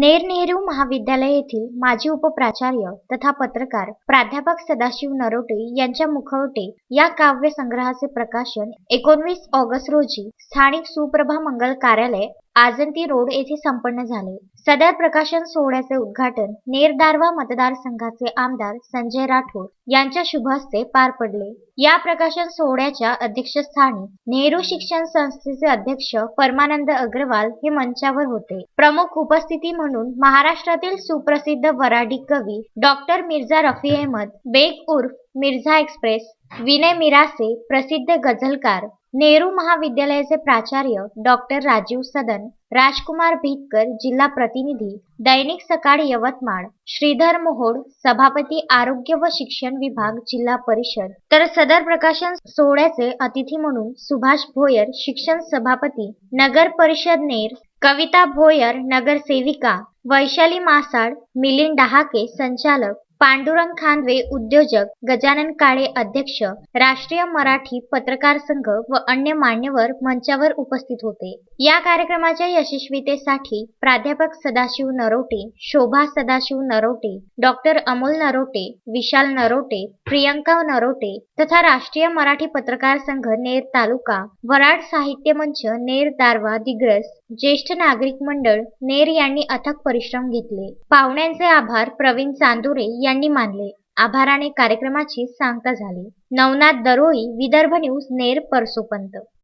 नेरनेहरू महाविद्यालय येथील माजी उपप्राचार्य तथा पत्रकार प्राध्यापक सदाशिव नरोटे यांच्या मुखवटे या काव्य संग्रहाचे प्रकाशन एकोणवीस ऑगस्ट रोजी स्थानिक सुप्रभा मंगल कार्यालय आजंती रोड येथे संपन्न झाले. सदर प्रकाशन सोहळ्याचे उद्घाटन नेरदारवा मतदारसंघाचे आमदार संजय राठोड यांच्या शुभहस्ते पार पडले. या प्रकाशन सोहळ्याच्या अध्यक्षस्थानी नेहरू शिक्षण संस्थेचे अध्यक्ष परमानंद अग्रवाल हे मंचावर होते. प्रमुख उपस्थिती म्हणून महाराष्ट्रातील सुप्रसिद्ध वराडी कवी डॉक्टर मिर्झा रफी अहमद बेग उर्फ मिर्झा एक्सप्रेस विनय मिरासे प्रसिद्ध गझलकार नेहरू महाविद्यालयाचे प्राचार्य डॉक्टर राजीव सदन राजकुमार भीतकर जिल्हा प्रतिनिधी दैनिक सकाळ यवतमाळ श्रीधर मोहोड सभापती आरोग्य व शिक्षण विभाग जिल्हा परिषद. तर सदर प्रकाशन सोहळ्याचे अतिथी म्हणून सुभाष भोयर शिक्षण सभापती नगर परिषद नेर कविता भोयर नगरसेविका वैशाली मासाळ मिलिंद डहाके संचालक पांडुरंग खांदवे उद्योजक गजानन काळे अध्यक्ष राष्ट्रीय मराठी पत्रकार संघ व अन्य मान्यवर मंचावर उपस्थित होते. या कार्यक्रमाच्या यशस्वीतेसाठी प्राध्यापक सदाशिव नरोटे शोभा सदाशिव नरोटे डॉक्टर अमोल नरोटे विशाल नरोटे प्रियंका नरोटे तथा राष्ट्रीय मराठी पत्रकार संघ नेर तालुका वराड साहित्य मंच नेर दारवा दिग्रस ज्येष्ठ नागरिक मंडळ नेर यांनी अथक परिश्रम घेतले. पाहुण्यांचे आभार प्रवीण चांदुरे यांनी मानले. आभाराने कार्यक्रमाची सांगता झाली. नवनाथ दरोई विदर्भ न्यूज नेर परसोपंत.